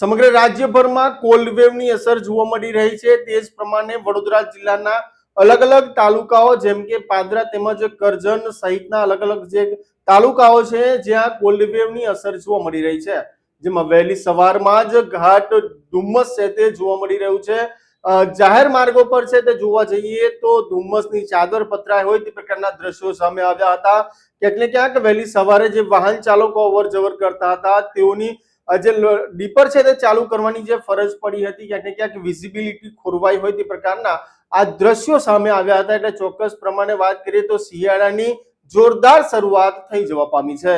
સમગ્ર રાજ્યભરમાં કોલ્ડ વેવની અસર જોવા મળી રહી છે. તે જ પ્રમાણે વડોદરા જિલ્લાના અલગ અલગ તાલુકાઓ, જેમ કે પાદરા તેમજ કરજણ સહિતના અલગ અલગ જે તાલુકાઓ છે, જ્યાં કોલ્ડ વેવની અસર જોવા મળી રહી છે. જેમાં વહેલી સવારમાં જ ઘાટ ધુમ્મસ છે તે જોવા મળી રહ્યું છે. જાહેર માર્ગો પર છે તે જોવા જઈએ તો ધુમ્મસની ચાદર પથરાય હોય તે પ્રકારના દ્રશ્યો સામે આવ્યા હતા. ક્યાંક ને ક્યાંક વહેલી સવારે જે વાહન ચાલકો અવર જવર કરતા હતા, તેઓની જે ડીપર છે તે ચાલુ કરવાની જે ફરજ પડી હતી, ક્યાંક ક્યાંક વિઝિબિલિટી ખોરવાઈ હોય તે પ્રકારના આ દ્રશ્યો સામે આવ્યા હતા. એટલે ચોક્કસ પ્રમાણે વાત કરીએ તો શિયાળાની જોરદાર શરૂઆત થઈ જવા પામી છે.